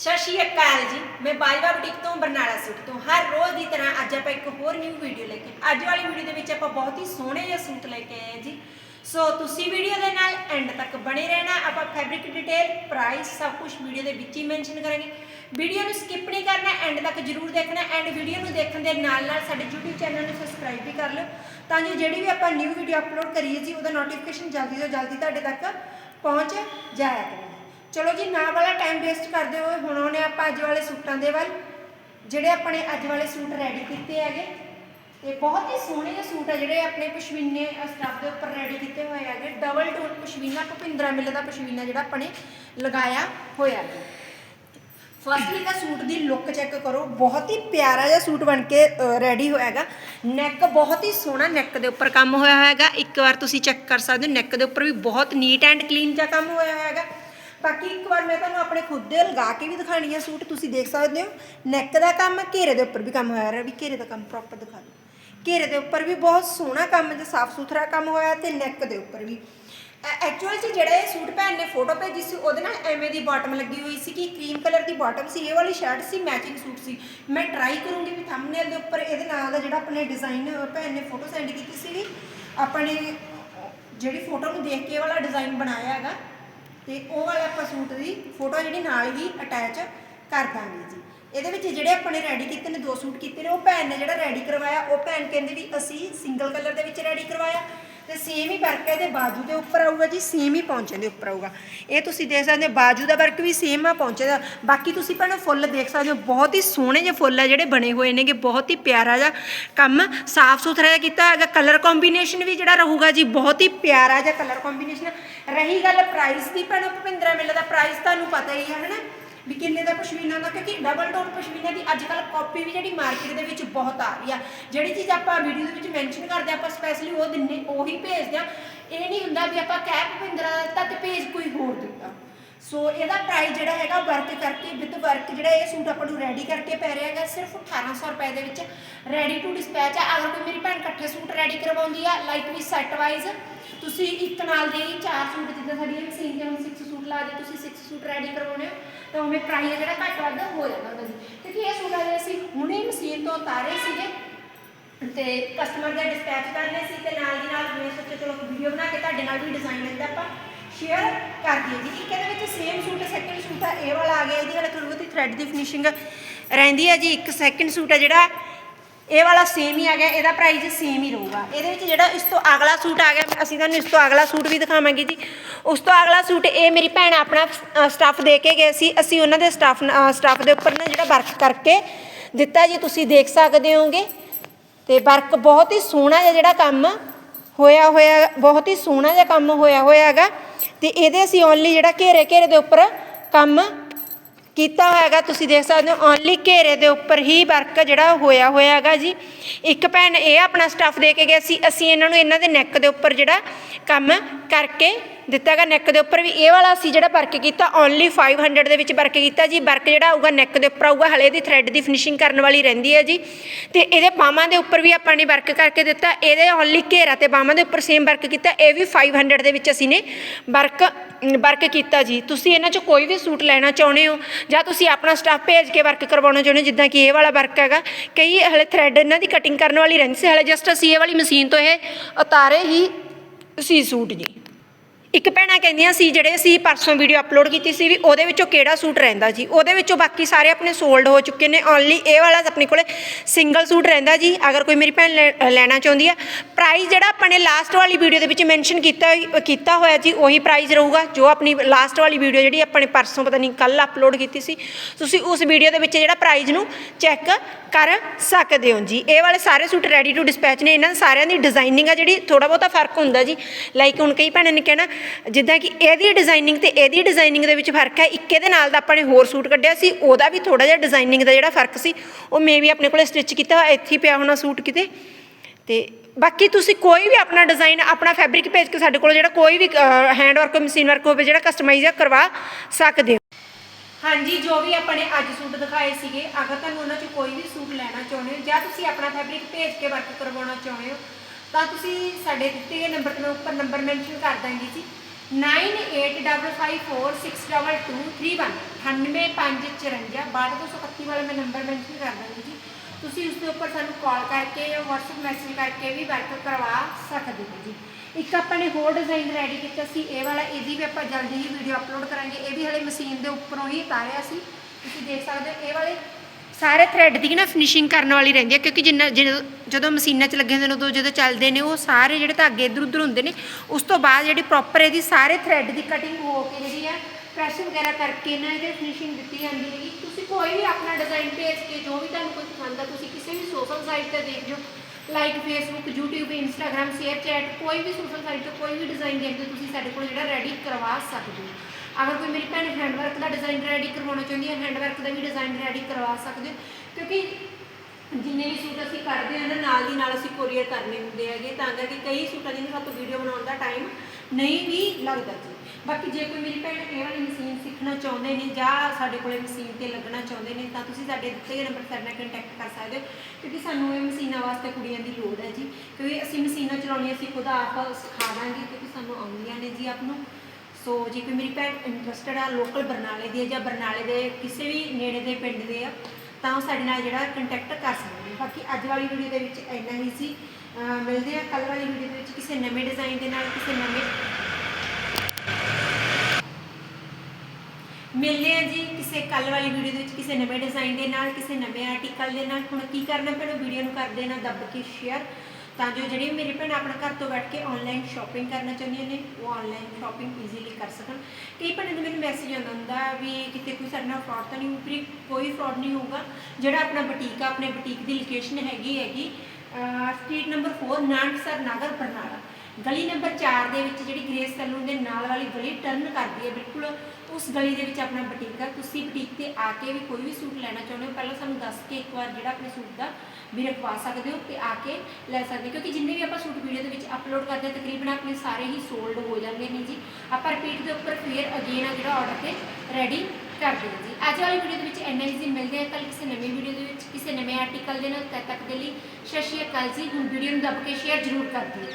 ਸਤਿ ਸ਼੍ਰੀ ਅਕਾਲ ਜੀ। ਮੈਂ ਬਾਜਵਾ ਬੁਟੀਕ ਤੋਂ ਬਰਨਾਲਾ ਸੂਟ ਤੋਂ। ਹਰ ਰੋਜ਼ ਦੀ ਤਰ੍ਹਾਂ ਅੱਜ ਆਪਾਂ ਇੱਕ ਹੋਰ ਨਿਊ ਵੀਡੀਓ ਲੈ ਕੇ ਅੱਜ ਵਾਲੀ ਵੀਡੀਓ ਦੇ ਵਿੱਚ ਆਪਾਂ ਬਹੁਤ ਹੀ ਸੋਹਣੇ ਜਿਹੇ ਸੂਟ ਲੈ ਕੇ ਆਏ ਹਾਂ ਜੀ। ਸੋ ਤੁਸੀਂ ਵੀਡੀਓ ਦੇ ਨਾਲ ਐਂਡ ਤੱਕ ਬਣੇ ਰਹਿਣਾ। ਆਪਾਂ ਫੈਬਰਿਕ ਡਿਟੇਲ ਪ੍ਰਾਈਸ ਸਭ ਕੁਝ ਵੀਡੀਓ ਦੇ ਵਿੱਚ ਹੀ ਮੈਂਸ਼ਨ ਕਰਾਂਗੇ। ਵੀਡੀਓ ਨੂੰ ਸਕਿਪ ਨਹੀਂ ਕਰਨਾ ਐਂਡ ਤੱਕ ਜਰੂਰ ਦੇਖਣਾ। ਐਂਡ ਵੀਡੀਓ ਨੂੰ ਦੇਖਣ ਦੇ ਨਾਲ ਨਾਲ ਸਾਡੇ YouTube ਚੈਨਲ ਨੂੰ ਸਬਸਕ੍ਰਾਈਬ ਵੀ ਕਰ ਲਿਓ। ਤਾਂ ਜੋ ਜਿਹੜੀ ਵੀ ਆਪਾਂ ਨਿਊ ਵੀਡੀਓ ਅਪਲੋਡ ਕਰੀਏ ਜੀ, ਉਹਦਾ ਨੋਟੀਫਿਕੇਸ਼ਨ ਜਲਦੀ ਤੋਂ ਜਲਦੀ ਤੁਹਾਡੇ ਤੱਕ ਪਹੁੰਚ ਜਾਇਆ ਕਰੇ। ਚਲੋ ਜੀ, ਨਾ ਵਾਲਾ ਟਾਈਮ ਵੇਸਟ ਕਰਦੇ ਹੋਏ ਹੁਣ ਆਉਣੇ ਆਪਾਂ ਅੱਜ ਵਾਲੇ ਸੂਟਾਂ ਦੇ ਵੱਲ। ਜਿਹੜੇ ਆਪਣੇ ਅੱਜ ਵਾਲੇ ਸੂਟ ਰੈਡੀ ਕੀਤੇ ਹੈਗੇ। ਤੇ ਬਹੁਤ ਹੀ ਸੋਹਣੇ ਜਿਹੇ ਸੂਟ ਆ ਜਿਹੜੇ ਆਪਣੇ ਪਸ਼ਮੀਨੇ ਸਟੱਫ ਦੇ ਉੱਪਰ ਰੈਡੀ ਕੀਤੇ ਹੋਏ ਹੈਗੇ। Double tone pashmina, Bhupindra mill ਦਾ ਪਸ਼ਮੀਨਾ ਜਿਹੜਾ ਆਪਣੇ ਲਗਾਇਆ ਹੋਇਆ ਹੈ। ਫਸਟਲੀ ਤਾਂ ਸੂਟ ਦੀ ਲੁੱਕ ਚੈੱਕ ਕਰੋ। ਬਹੁਤ ਹੀ ਪਿਆਰਾ ਜਿਹਾ ਸੂਟ ਬਣ ਕੇ ਰੈਡੀ ਹੋਇਆ ਹੈਗਾ। ਨੈਕ ਬਹੁਤ ਹੀ ਸੋਹਣਾ ਨੈਕ ਦੇ ਉੱਪਰ ਕੰਮ ਹੋਇਆ ਹੋਇਆ ਹੈਗਾ। ਇੱਕ ਵਾਰ ਤੁਸੀਂ ਚੈੱਕ ਕਰ ਸਕਦੇ ਹੋ ਨੈਕ ਦੇ ਉੱਪਰ ਵੀ ਬਹੁਤ ਨੀਟ ਐਂਡ ਕਲੀਨ ਜਿਹਾ ਕੰਮ ਹੋਇਆ ਹੋਇਆ ਹੈਗਾ। ਬਾਕੀ ਇੱਕ ਵਾਰ ਮੈਂ ਤੁਹਾਨੂੰ ਆਪਣੇ ਖੁਦ ਦੇ ਲਗਾ ਕੇ ਵੀ ਦਿਖਾਣੀ ਆ ਸੂਟ, ਤੁਸੀਂ ਦੇਖ ਸਕਦੇ ਹੋ। ਨੈਕ ਦਾ ਕੰਮ ਘੇਰੇ ਦੇ ਉੱਪਰ ਵੀ ਕੰਮ ਹੋਇਆ ਰਿਹਾ, ਵੀ ਘੇਰੇ ਦਾ ਕੰਮ ਪ੍ਰੋਪਰ ਦਿਖਾ ਦਿਓ। ਘੇਰੇ ਦੇ ਉੱਪਰ ਵੀ ਬਹੁਤ ਸੋਹਣਾ ਕੰਮ ਜਿਹਾ ਸਾਫ਼ ਸੁਥਰਾ ਕੰਮ ਹੋਇਆ ਤੇ ਨੈਕ ਦੇ ਉੱਪਰ ਵੀ। ਐਕਚੁਅਲ ਚ ਜਿਹੜਾ ਇਹ ਸੂਟ ਭੈਣ ਨੇ ਫੋਟੋ ਭੇਜੀ ਸੀ, ਉਹਦੇ ਨਾਲ ਐਵੇਂ ਦੀ ਬਾਟਮ ਲੱਗੀ ਹੋਈ ਸੀ ਕਿ ਕਰੀਮ ਕਲਰ ਦੀ ਬਾਟਮ ਸੀ, ਇਹ ਵਾਲੀ ਸ਼ਰਟ ਸੀ ਮੈਚਿੰਗ ਸੂਟ ਸੀ। ਮੈਂ ਟਰਾਈ ਕਰੂੰਗੀ ਵੀ ਥੰਬਨੇਲ ਦੇ ਉੱਪਰ ਇਹਦੇ ਨਾਲ ਦਾ ਜਿਹੜਾ ਆਪਣੇ ਡਿਜ਼ਾਈਨ ਭੈਣ ਨੇ ਫੋਟੋ ਸੈਂਡ ਕੀਤੀ ਸੀ ਵੀ ਆਪਣੇ ਜਿਹੜੀ ਫੋਟੋ ਨੂੰ ਦੇਖ ਕੇ ਇਹ ਵਾਲਾ ਡਿਜ਼ਾਈਨ ਬਣਾਇਆ ਹੈਗਾ। ਤੇ ਉਹ ਵਾਲੇ ਆਪਾਂ ਸੂਟ ਦੀ ਫੋਟੋ ਜਿਹੜੀ ਨਾਲ ਹੀ ਅਟੈਚ ਕਰ ਦਾਂਗੇ ਜੀ। ਇਹਦੇ ਵਿੱਚ ਜਿਹੜੇ ਆਪਣੇ ਰੈਡੀ ਕੀਤੇ ਨੇ, ਦੋ ਸੂਟ ਕੀਤੇ ਨੇ, ਉਹ ਭੈਣ ਨੇ ਜਿਹੜਾ ਰੈਡੀ ਕਰਵਾਇਆ, ਉਹ ਭੈਣ ਕਹਿੰਦੇ ਵੀ ਅਸੀਂ ਸਿੰਗਲ ਕਲਰ ਦੇ ਵਿੱਚ ਰੈਡੀ ਕਰਵਾਇਆ। ਤੇ ਸੇਮ ਹੀ ਵਰਕ ਹੈ, ਇਹਦੇ ਬਾਜੂ ਦੇ ਉੱਪਰ ਆਊਗਾ ਜੀ ਸੇਮ ਹੀ ਪੌਂਚੇ ਦੇ ਉੱਪਰ ਆਊਗਾ। ਇਹ ਤੁਸੀਂ ਦੇਖ ਸਕਦੇ ਹੋ, ਬਾਜੂ ਦਾ ਵਰਕ ਵੀ ਸੇਮ ਆ, ਪੌਂਚੇ ਦਾ। ਬਾਕੀ ਤੁਸੀਂ ਭੈਣੋ ਫੁੱਲ ਦੇਖ ਸਕਦੇ ਹੋ, ਬਹੁਤ ਹੀ ਸੋਹਣੇ ਜਿਹੇ ਫੁੱਲ ਆ, ਜਿਹੜੇ ਬਣੇ ਹੋਏ ਨੇਗੇ, ਬਹੁਤ ਹੀ ਪਿਆਰਾ ਜਿਹਾ ਕੰਮ, ਸਾਫ਼ ਸੁਥਰਾ ਜਿਹਾ ਕੀਤਾ ਹੈਗਾ ਕਲਰ ਕੰਬੀਨੇਸ਼ਨ ਵੀ ਜਿਹੜਾ ਰਹੂਗਾ ਜੀ, ਬਹੁਤ ਹੀ ਪਿਆਰਾ ਜਿਹਾ ਕਲਰ ਕੰਬੀਨੇਸ਼ਨ ਰਹੀ ਗੱਲ ਪ੍ਰਾਈਸ ਦੀ, ਭੈਣੋ ਭੁਪਿੰਦਰਾ ਮੇਲੇ ਦਾ ਪ੍ਰਾਈਸ ਤੁਹਾਨੂੰ ਪਤਾ ਹੀ ਹੈ, ਹਨਾ? ਵੀ ਕਿੰਨੇ ਦਾ ਪਸ਼ਮੀਨਾ ਦਾ ਕਿਉਂਕਿ ਡਬਲ ਟੋਨ ਪਸ਼ਮੀਨਾ ਦੀ ਅੱਜ ਕੱਲ ਕਾਪੀ ਵੀ ਜਿਹੜੀ ਮਾਰਕੀਟ ਦੇ ਵਿੱਚ ਬਹੁਤ ਆ ਰਹੀ ਆ। ਜਿਹੜੀ ਚੀਜ਼ ਆਪਾਂ ਵੀਡੀਓ ਦੇ ਵਿੱਚ ਮੈਂਸ਼ਨ ਕਰਦੇ ਆ, ਆਪਾਂ ਸਪੈਸ਼ਲੀ ਉਹ ਦਿੰਨੇ ਉਹੀ ਭੇਜਦੇ ਆ। ਇਹ ਨਹੀਂ ਹੁੰਦਾ ਵੀ ਆਪਾਂ ਕਹਿ ਭੁਪਿੰਦਰਾ ਦਿੱਤਾ ਤੇ ਭੇਜ ਕੋਈ ਹੋਰ ਦਿੱਤਾ। ਸੋ ਇਹਦਾ ਪ੍ਰਾਈਸ ਜਿਹੜਾ ਹੈਗਾ ਵਰਕ ਕਰਕੇ ਵਿਦ ਵਰਕ ਜਿਹੜਾ ਇਹ ਸੂਟ ਆਪਾਂ ਨੂੰ ਰੈਡੀ ਕਰਕੇ ਪੈ ਰਿਹਾ ਹੈਗਾ, ਸਿਰਫ 1800 ਰੁਪਏ ਦੇ ਵਿੱਚ ਰੈਡੀ ਟੂ ਡਿਸਪੈਚ ਹੈ ਅਗਰ ਕੋਈ ਮੇਰੀ ਭੈਣ ਇਕੱਠੇ ਸੂਟ ਰੈਡੀ ਕਰਵਾਉਂਦੀ ਆ ਲਾਈਕ ਵੀ ਸੈਟ ਵਾਈਜ਼ ਤੁਸੀਂ ਇੱਕ ਨਾਲ ਦੇ ਹੀ ਚਾਰ ਸੂਟ, ਜਿੱਦਾਂ ਸਾਡੀ ਮਸ਼ੀਨ ਦੇ ਹੁਣ 6 ਸੂਟ ਲਾ ਦੇ ਤੁਸੀਂ 6 ਸੂਟ ਰੈਡੀ ਕਰਵਾਉਣੇ ਹੋ ਤਾਂ ਉਵੇਂ ਪ੍ਰਾਈਸ ਜਿਹੜਾ ਘੱਟ ਵੱਧ ਹੋ ਜਾਂਦਾ ਹੁੰਦਾ ਜੀ। ਕਿਉਂਕਿ ਇਹ ਸੂਟ ਆ ਜਿਹੜੇ ਅਸੀਂ ਹੁਣੇ ਮਸ਼ੀਨ ਤੋਂ ਉਤਾਰੇ ਸੀਗੇ, ਤੇ ਕਸਟਮਰ ਦੇ ਡਿਸਪੈਚ ਕਰਨੇ ਸੀ, ਤੇ ਨਾਲ ਦੀ ਨਾਲ ਮੈਂ ਸੋਚਿਆ ਚਲੋ ਵੀਡੀਓ ਬਣਾ ਕੇ ਤੁਹਾਡੇ ਨਾਲ ਵੀ ਡਿਜ਼ਾਈਨ ਇਹਦਾ ਆਪਾਂ। ਸ਼ੇਅਰ ਕਰ ਦਈਏ ਜੀ। ਇੱਕ ਇਹਦੇ ਵਿੱਚ ਸੇਮ ਸੂਟ ਸੈਕਿੰਡ ਸੂਟ ਆ, ਇਹ ਵਾਲਾ ਆ ਗਿਆ, ਇਹਦੇ ਹਲੇ ਥੋੜੀ ਬਹੁਤੀ ਥ੍ਰੈਡ ਦੀ ਫਿਨਿਸ਼ਿੰਗ ਰਹਿੰਦੀ ਹੈ ਜੀ। ਇੱਕ ਸੈਕਿੰਡ ਸੂਟ ਆ ਜਿਹੜਾ, ਇਹ ਵਾਲਾ ਸੇਮ ਹੀ ਆ ਗਿਆ, ਇਹਦਾ ਪ੍ਰਾਈਸ ਸੇਮ ਹੀ ਰਹੂਗਾ। ਇਹਦੇ ਵਿੱਚ ਜਿਹੜਾ ਇਸ ਤੋਂ ਅਗਲਾ ਸੂਟ ਆ ਗਿਆ, ਅਸੀਂ ਤੁਹਾਨੂੰ ਇਸ ਤੋਂ ਅਗਲਾ ਸੂਟ ਵੀ ਦਿਖਾਵਾਂਗੇ ਜੀ। ਉਸ ਤੋਂ ਅਗਲਾ ਸੂਟ ਇਹ ਮੇਰੀ ਭੈਣ ਆਪਣਾ ਸਟੱਫ ਦੇ ਕੇ ਗਏ ਸੀ। ਅਸੀਂ ਉਹਨਾਂ ਦੇ ਸਟੱਫ ਸਟੱਫ ਦੇ ਉੱਪਰ ਨਾ ਜਿਹੜਾ ਵਰਕ ਕਰਕੇ ਦਿੱਤਾ ਜੀ, ਤੁਸੀਂ ਦੇਖ ਸਕਦੇ ਹੋਗੇ ਤੇ ਵਰਕ ਬਹੁਤ ਹੀ ਸੋਹਣਾ ਜਿਹਾ ਜਿਹੜਾ ਕੰਮ ਹੋਇਆ ਹੋਇਆ, ਬਹੁਤ ਹੀ ਸੋਹਣਾ ਜਿਹਾ ਕੰਮ ਹੋਇਆ ਹੋਇਆ ਹੈਗਾ। ਤੇ ਇਹਦੇ ਅਸੀਂ ਓਨਲੀ ਜਿਹੜਾ ਘੇਰੇ ਘੇਰੇ ਦੇ ਉੱਪਰ ਕੰਮ ਕੀਤਾ ਹੋਇਆ ਹੈਗਾ ਤੁਸੀਂ ਦੇਖ ਸਕਦੇ ਹੋ ਓਨਲੀ ਘੇਰੇ ਦੇ ਉੱਪਰ ਹੀ ਵਰਕ ਜਿਹੜਾ ਹੋਇਆ ਹੋਇਆ ਹੈਗਾ ਜੀ। ਇੱਕ ਭੈਣ ਇਹ ਆਪਣਾ ਸਟੱਫ ਦੇ ਕੇ ਗਏ ਸੀ, ਅਸੀਂ ਇਹਨਾਂ ਨੂੰ ਇਹਨਾਂ ਦੇ ਨੈਕ ਦੇ ਉੱਪਰ ਜਿਹੜਾ ਕੰਮ ਕਰਕੇ ਦਿੱਤਾ ਹੈਗਾ ਨੈਕ ਦੇ ਉੱਪਰ ਵੀ। ਇਹ ਵਾਲਾ ਅਸੀਂ ਜਿਹੜਾ ਵਰਕ ਕੀਤਾ ਓਨਲੀ 500 ਦੇ ਵਿੱਚ ਵਰਕ ਕੀਤਾ ਜੀ। ਵਰਕ ਜਿਹੜਾ ਆਊਗਾ ਨੈਕ ਦੇ ਉੱਪਰ ਆਊਗਾ। ਹਲੇ ਦੀ ਥ੍ਰੈਡ ਦੀ ਫਿਨਿਸ਼ਿੰਗ ਕਰਨ ਵਾਲੀ ਰਹਿੰਦੀ ਹੈ ਜੀ। ਤੇ ਇਹਦੇ ਬਾਹਾਂ ਦੇ ਉੱਪਰ ਵੀ ਆਪਾਂ ਨੇ ਵਰਕ ਕਰਕੇ ਦਿੱਤਾ। ਇਹਦੇ ਓਨਲੀ ਘੇਰਾ ਤੇ ਬਾਹਾਂ ਦੇ ਉੱਪਰ ਸੇਮ ਵਰਕ ਕੀਤਾ। ਇਹ ਵੀ 500 ਦੇ ਵਿੱਚ ਅਸੀਂ ਨੇ ਵਰਕ ਵਰਕ ਕੀਤਾ ਜੀ। ਤੁਸੀਂ ਇਹਨਾਂ 'ਚੋਂ ਕੋਈ ਵੀ ਸੂਟ ਲੈਣਾ ਚਾਹੁੰਦੇ ਹੋ ਜਾਂ ਤੁਸੀਂ ਆਪਣਾ ਸਟਾਫ ਭੇਜ ਕੇ ਵਰਕ ਕਰਵਾਉਣਾ ਚਾਹੁੰਦੇ ਹੋ, ਜਿੱਦਾਂ ਕਿ ਇਹ ਵਾਲਾ ਵਰਕ ਹੈਗਾ। ਕਈ ਹਲੇ ਥ੍ਰੈਡ ਇਹਨਾਂ ਦੀ ਕਟਿੰਗ ਕਰਨ ਵਾਲੀ ਰਹਿੰਦੀ ਸੀ। ਹਲੇ ਜਸਟ ਅਸੀਂ ਇਹ ਵਾਲੀ ਮਸ਼ੀਨ ਤੋਂ ਇਹ ਉਤਾਰੇ ਹੀ ਸੀ ਸੂਟ ਜੀ। ਇੱਕ ਭੈਣਾਂ ਕਹਿੰਦੀਆਂ ਸੀ, ਜਿਹੜੇ ਅਸੀਂ ਪਰਸੋਂ ਵੀਡੀਓ ਅਪਲੋਡ ਕੀਤੀ ਸੀ ਵੀ ਉਹਦੇ ਵਿੱਚੋਂ ਕਿਹੜਾ ਸੂਟ ਰਹਿੰਦਾ ਜੀ? ਉਹਦੇ ਵਿੱਚੋਂ ਬਾਕੀ ਸਾਰੇ ਆਪਣੇ ਸੋਲਡ ਹੋ ਚੁੱਕੇ ਨੇ। ਓਨਲੀ ਇਹ ਵਾਲਾ ਆਪਣੇ ਕੋਲੇ ਸਿੰਗਲ ਸੂਟ ਰਹਿੰਦਾ ਜੀ। ਅਗਰ ਕੋਈ ਮੇਰੀ ਭੈਣ ਲੈ- ਲੈਣਾ ਚਾਹੁੰਦੀ ਆ। ਪ੍ਰਾਈਸ ਜਿਹੜਾ ਆਪਾਂ ਨੇ ਲਾਸਟ ਵਾਲੀ ਵੀਡੀਓ ਦੇ ਵਿੱਚ ਮੈਂਸ਼ਨ ਕੀਤਾ ਕੀਤਾ ਹੋਇਆ ਜੀ, ਉਹੀ ਪ੍ਰਾਈਸ ਰਹੂਗਾ। ਜੋ ਆਪਣੀ ਲਾਸਟ ਵਾਲੀ ਵੀਡੀਓ ਜਿਹੜੀ ਆਪਾਂ ਨੇ ਪਰਸੋਂ ਪਤਾ ਨਹੀਂ ਕੱਲ ਅਪਲੋਡ ਕੀਤੀ ਸੀ, ਤੁਸੀਂ ਉਸ ਵੀਡੀਓ ਦੇ ਵਿੱਚ ਜਿਹੜਾ ਪ੍ਰਾਈਸ ਨੂੰ ਚੈੱਕ ਕਰ ਸਕਦੇ ਹੋ ਜੀ। ਇਹ ਵਾਲੇ ਸਾਰੇ ਸੂਟ ਰੈਡੀ ਟੂ ਡਿਸਪੈਚ ਨੇ। ਇਹਨਾਂ ਸਾਰਿਆਂ ਦੀ ਡਿਜ਼ਾਈਨਿੰਗ ਆ ਜਿਹੜੀ ਥੋੜਾ ਬਹੁਤਾ ਫ਼ਰਕ ਹੁੰਦਾ ਜੀ। ਲਾਈਕ ਹੁਣ ਕਈ ਭੈਣਾਂ ਨੇ ਕਹਿਣਾ ਜਿੱਦਾਂ ਕਿ ਇਹਦੀ ਡਿਜ਼ਾਈਨਿੰਗ ਤੇ ਇਹਦੀ ਡਿਜ਼ਾਈਨਿੰਗ ਦੇ ਵਿੱਚ ਫ਼ਰਕ ਹੈ। ਇੱਕੇ ਦੇ ਨਾਲ ਦਾ ਆਪਾਂ ਨੇ ਹੋਰ ਸੂਟ ਕੱਢਿਆ ਸੀ, ਉਹਦਾ ਵੀ ਥੋੜਾ ਜਿਹਾ ਡਿਜ਼ਾਈਨਿੰਗ ਦਾ ਜਿਹੜਾ ਫ਼ਰਕ ਸੀ, ਉਹ ਮੇ ਵੀ ਆਪਣੇ ਕੋਲੇ ਸਟਿਚ ਕੀਤਾ ਹੋਇਆ, ਇੱਥੇ ਪਿਆ ਹੋਣਾ ਸੂਟ ਕਿਤੇ। ਤੇ ਬਾਕੀ ਤੁਸੀਂ ਕੋਈ ਵੀ ਆਪਣਾ ਡਿਜ਼ਾਈਨ ਆਪਣਾ ਫੈਬਰਿਕ ਭੇਜ ਕੇ ਸਾਡੇ ਕੋਲ ਜਿਹੜਾ ਕੋਈ ਵੀ ਹੈਂਡ ਵਰਕ ਮਸ਼ੀਨ ਵਰਕ ਹੋਵੇ, ਜਿਹੜਾ ਕਸਟਮਾਈਜ਼ ਕਰਵਾ ਸਕਦੇ ਹੋ। ਹਾਂਜੀ, ਜੋ ਵੀ ਆਪਾਂ ਨੇ ਅੱਜ ਸੂਟ ਦਿਖਾਏ ਸੀਗੇ, ਅਗਰ ਤੁਹਾਨੂੰ ਉਹਨਾਂ 'ਚ ਕੋਈ ਵੀ ਸੂਟ ਲੈਣਾ ਚਾਹੁੰਦੇ ਹੋ ਜਾਂ ਤੁਸੀਂ ਆਪਣਾ ਫੈਬਰਿਕ ਭੇਜ ਕੇ ਵਰਕ ਕਰਵਾਉਣਾ ਚਾਹੁੰਦੇ ਹੋ ਤਾਂ ਤੁਸੀਂ ਸਾਡੇ ਦਿੱਤੇ ਗਏ ਨੰਬਰ ਤੇ ਮੈਂ ਉੱਪਰ ਨੰਬਰ ਮੈਂਸ਼ਨ ਕਰ ਦਾਂਗੀ ਜੀ। 9855462231 62554 ਵਾਲਾ ਮੈਂ ਨੰਬਰ ਮੈਂਸ਼ਨ ਕਰ ਦਾਂਗੀ ਜੀ। ਤੁਸੀਂ ਉਸ ਦੇ ਉੱਪਰ ਸਾਨੂੰ ਕਾਲ ਕਰਕੇ ਜਾਂ WhatsApp ਮੈਸੇਜ ਕਰਕੇ ਵੀ ਵਰਕ ਕਰਵਾ ਸਕਦੇ ਹੋ ਜੀ। ਇੱਕ ਆਪਾਂ ਨੇ ਹੋਰ ਡਿਜ਼ਾਈਨ ਰੈਡੀ ਕੀਤਾ ਸੀ, ਇਹ ਵਾਲਾ ਇਹਦੀ ਵੀ ਆਪਾਂ ਜਲਦੀ ਹੀ ਵੀਡੀਓ ਅਪਲੋਡ ਕਰਾਂਗੇ। ਇਹ ਵੀ ਹਲੇ ਮਸ਼ੀਨ ਦੇ ਉੱਪਰੋਂ ਹੀ ਉਤਾਰਿਆ ਸੀ। ਤੁਸੀਂ ਦੇਖ ਸਕਦੇ ਹੋ, ਇਹ ਵਾਲੇ ਸਾਰੇ ਥ੍ਰੈਡ ਦੀ ਨਾ ਫਿਨਿਸ਼ਿੰਗ ਕਰਨ ਵਾਲੀ ਰਹਿੰਦੀ ਹੈ ਕਿਉਂਕਿ ਜਿੰਨਾ ਜਦੋਂ- ਜਦੋਂ ਮਸ਼ੀਨਾਂ 'ਚ ਲੱਗੇ ਹੁੰਦੇ ਨੇ, ਉਦੋਂ ਜਦੋਂ ਚੱਲਦੇ ਨੇ, ਉਹ ਸਾਰੇ ਜਿਹੜੇ ਧਾਗੇ ਇੱਧਰ ਉੱਧਰ ਹੁੰਦੇ ਨੇ, ਉਸ ਤੋਂ ਬਾਅਦ ਜਿਹੜੀ ਪ੍ਰੋਪਰ ਇਹਦੀ ਸਾਰੇ ਥ੍ਰੈਡ ਦੀ ਕਟਿੰਗ ਹੋ ਕੇ ਜਿਹੜੀ ਆ ਪ੍ਰੈਸ ਵਗੈਰਾ ਕਰਕੇ ਨਾ ਇਹਦੇ ਫਿਨਿਸ਼ਿੰਗ ਦਿੱਤੀ ਜਾਂਦੀ ਹੈਗੀ। ਤੁਸੀਂ ਕੋਈ ਵੀ ਆਪਣਾ ਡਿਜ਼ਾਈਨ ਭੇਜ ਕੇ, ਜੋ ਵੀ ਤੁਹਾਨੂੰ ਕੋਈ ਪਸੰਦ ਆ, ਤੁਸੀਂ ਕਿਸੇ ਵੀ ਸੋਸ਼ਲ ਸਾਈਟ ਤੇ ਦੇਖ ਜੋ। Like Facebook YouTube Instagram ShareChat ਕੋਈ ਵੀ ਸੋਸ਼ਲ ਸਾਈਟ ਤੇ ਕੋਈ ਵੀ ਡਿਜ਼ਾਈਨ ਦੇਖਦੇ ਹੋ ਤੁਸੀਂ ਸਾਡੇ ਕੋਲ ਜਿਹੜਾ ਰੈਡੀ ਕਰਵਾ ਸਕਦੇ ਹੋ। ਅਗਰ ਕੋਈ ਮੇਰੀ ਭੈਣ ਹੈਂਡਵਰਕ ਦਾ ਡਿਜ਼ਾਈਨ ਰੈਡੀ ਕਰਵਾਉਣਾ ਚਾਹੁੰਦੀ ਹੈ ਹੈਂਡਵਰਕ ਦਾ ਵੀ ਡਿਜ਼ਾਈਨ ਰੈਡੀ ਕਰਵਾ ਸਕਦੇ ਹੋ। ਕਿਉਂਕਿ ਜਿੰਨੇ ਵੀ ਸੂਟ ਅਸੀਂ ਕਰਦੇ ਹਾਂ ਨਾ, ਨਾਲ ਦੀ ਨਾਲ ਅਸੀਂ ਕੋਰੀਅਰ ਕਰਨੇ ਹੁੰਦੇ ਹੈਗੇ, ਤਾਂ ਕਰਕੇ ਕਈ ਸੂਟਾਂ ਦੀ ਨਾ ਸਾਨੂੰ ਵੀਡੀਓ ਬਣਾਉਣ ਦਾ ਟਾਈਮ ਨਹੀਂ ਵੀ ਲੱਗਦਾ ਜੀ। ਬਾਕੀ ਜੇ ਕੋਈ ਮੇਰੀ ਭੈਣ ਇਹ ਵਾਲੀ ਮਸ਼ੀਨ ਸਿੱਖਣਾ ਚਾਹੁੰਦੇ ਨੇ ਜਾਂ ਸਾਡੇ ਕੋਲੇ ਮਸ਼ੀਨ ਤੇ ਲੱਗਣਾ ਚਾਹੁੰਦੇ ਨੇ, ਤਾਂ ਤੁਸੀਂ ਸਾਡੇ ਦਿੱਤੇ ਗਏ ਨੰਬਰ ਸਾਡੇ ਨਾਲ ਕੰਟੈਕਟ ਕਰ ਸਕਦੇ ਹੋ, ਕਿਉਂਕਿ ਸਾਨੂੰ ਇਹ ਮਸ਼ੀਨਾਂ ਵਾਸਤੇ ਕੁੜੀਆਂ ਦੀ ਲੋੜ ਹੈ ਜੀ। ਕਿਉਂਕਿ ਅਸੀਂ ਮਸ਼ੀਨਾਂ ਚਲਾਉਣੀਆਂ ਅਸੀਂ ਖੁਦ ਆਪ ਸਿਖਾ ਦਾਂਗੇ ਕਿਉਂਕਿ ਸਾਨੂੰ ਆਉਂਦੀਆਂ ਨੇ ਜੀ ਆਪ ਨੂੰ। ਸੋ ਜੇ ਕੋਈ ਮੇਰੀ ਭੈਣ ਇੰਟਰਸਟਡ ਆ ਲੋਕਲ ਬਰਨਾਲੇ ਦੀ ਹੈ ਜਾਂ ਬਰਨਾਲੇ ਦੇ ਕਿਸੇ ਵੀ ਨੇੜੇ ਦੇ ਪਿੰਡ ਦੇ ਆ, ਤਾਂ ਉਹ ਸਾਡੇ ਨਾਲ ਜਿਹੜਾ ਕੰਟੈਕਟ ਕਰ ਸਕਦੇ ਬਾਕੀ ਅੱਜ ਵਾਲੀ ਵੀਡੀਓ ਦੇ ਵਿੱਚ ਇੰਨਾ ਹੀ ਸੀ। ਮਿਲਦੇ ਆ ਕੱਲ ਵਾਲੀ ਵੀਡੀਓ ਦੇ ਵਿੱਚ ਕਿਸੇ ਨਵੇਂ ਡਿਜ਼ਾਈਨ ਦੇ ਨਾਲ, ਕਿਸੇ ਨਵੇਂ ਮਿਲਦੇ ਆ ਜੀ ਕਿਸੇ ਕੱਲ ਵਾਲੀ ਵੀਡੀਓ ਦੇ ਵਿੱਚ ਕਿਸੇ ਨਵੇਂ ਡਿਜ਼ਾਈਨ ਦੇ ਨਾਲ, ਕਿਸੇ ਨਵੇਂ ਆਰਟੀਕਲ ਦੇ ਨਾਲ। ਹੁਣ ਕੀ ਕਰਨਾ ਪੈਣਾ ਵੀਡੀਓ ਨੂੰ ਕਰ ਦੇਣਾ ਦੱਬ ਕੇ ਸ਼ੇਅਰ ਤਾਂ ਜੋ ਜਿਹੜੀਆਂ ਮੇਰੀ ਭੈਣਾਂ ਆਪਣਾ ਘਰ ਤੋਂ ਬੈਠ ਕੇ ਆਨਲਾਈਨ ਸ਼ਾਪਿੰਗ ਕਰਨਾ ਚਾਹੁੰਦੀਆਂ ਨੇ, ਉਹ ਆਨਲਾਈਨ ਸ਼ਾਪਿੰਗ ਈਜ਼ੀਲੀ ਕਰ ਸਕਣ। ਕਈ ਭੈਣਾਂ ਨੂੰ ਮੈਨੂੰ ਮੈਸੇਜ ਆਉਂਦਾ ਹੁੰਦਾ ਵੀ ਕਿਤੇ ਕੋਈ ਸਾਡੇ ਨਾਲ ਫਰਾਡ ਤਾਂ ਨਹੀਂ ਹੋਊ ਕੋਈ ਫਰਾਡ ਨਹੀਂ ਹੋਊਗਾ। ਜਿਹੜਾ ਆਪਣਾ ਬੁਟੀਕ ਆ, ਆਪਣੇ ਬੁਟੀਕ ਦੀ ਲੋਕੇਸ਼ਨ ਹੈਗੀ ਹੈਗੀ ਸਟਰੀਟ ਨੰਬਰ 4 ਨਾਨਕਸਰ, ਨਗਰ, ਬਰਨਾਲਾ। ਗਲੀ ਨੰਬਰ 4 ਦੇ ਵਿੱਚ ਜਿਹੜੀ ਗ੍ਰੇਸ ਸੈਲੂਨ ਦੇ ਨਾਲ ਵਾਲੀ ਗਲੀ ਟਰਨ ਕਰਦੀ ਹੈ, ਬਿਲਕੁਲ ਉਸ ਗਲੀ ਦੇ ਵਿੱਚ ਆਪਣਾ ਬੁਟੀਕ। ਆ ਤੁਸੀਂ ਬੁਟੀਕ ਤੇ ਆ ਕੇ ਵੀ ਕੋਈ ਵੀ ਸੂਟ ਲੈਣਾ ਚਾਹੁੰਦੇ ਹੋ, ਪਹਿਲਾਂ ਸਾਨੂੰ ਦੱਸ ਕੇ ਇੱਕ ਵਾਰ ਜਿਹੜਾ ਆਪਣੇ ਸੂਟ ਦਾ ਵੀ ਰਖਵਾ ਸਕਦੇ ਹੋ ਤੇ ਆ ਕੇ ਲੈ ਸਕਦੇ ਹੋ। ਕਿਉਂਕਿ ਜਿੰਨੇ ਵੀ ਆਪਾਂ ਸੂਟ ਵੀਡੀਓ ਦੇ ਵਿੱਚ ਅਪਲੋਡ ਕਰਦੇ ਹਾਂ, ਤਕਰੀਬਨ ਆਪਣੇ ਸਾਰੇ ਹੀ ਸੋਲਡ ਹੋ ਜਾਂਦੇ ਨੇ ਜੀ। ਆਪਾਂ ਰਿਪੀਟ ਦੇ ਉੱਪਰ ਫੇਰ ਅਗੇਨ ਆ ਜਿਹੜਾ ਆਰਡਰ ਤੇ ਰੈਡੀ ਕਰਦੇ ਹਾਂ ਜੀ। ਅੱਜ ਵਾਲੀ ਵੀਡੀਓ ਦੇ ਵਿੱਚ ਇੰਨਾ ਹੀ ਜੀ। ਮਿਲਦੇ ਹਾਂ ਕੱਲ ਕਿਸੇ ਨਵੀਂ ਵੀਡੀਓ ਦੇ ਵਿੱਚ, ਕਿਸੇ ਨਵੇਂ ਆਰਟੀਕਲ ਦੇ ਨਾਲ। ਤਦ ਤੱਕ ਦੇ ਲਈ ਸਤਿ ਸ਼੍ਰੀ ਅਕਾਲ ਜੀ। ਹੁਣ ਵੀਡੀਓ ਨੂੰ ਦੱਬ ਕੇ ਸ਼ੇਅਰ ਜ਼ਰੂਰ ਕਰ ਦਿਓ।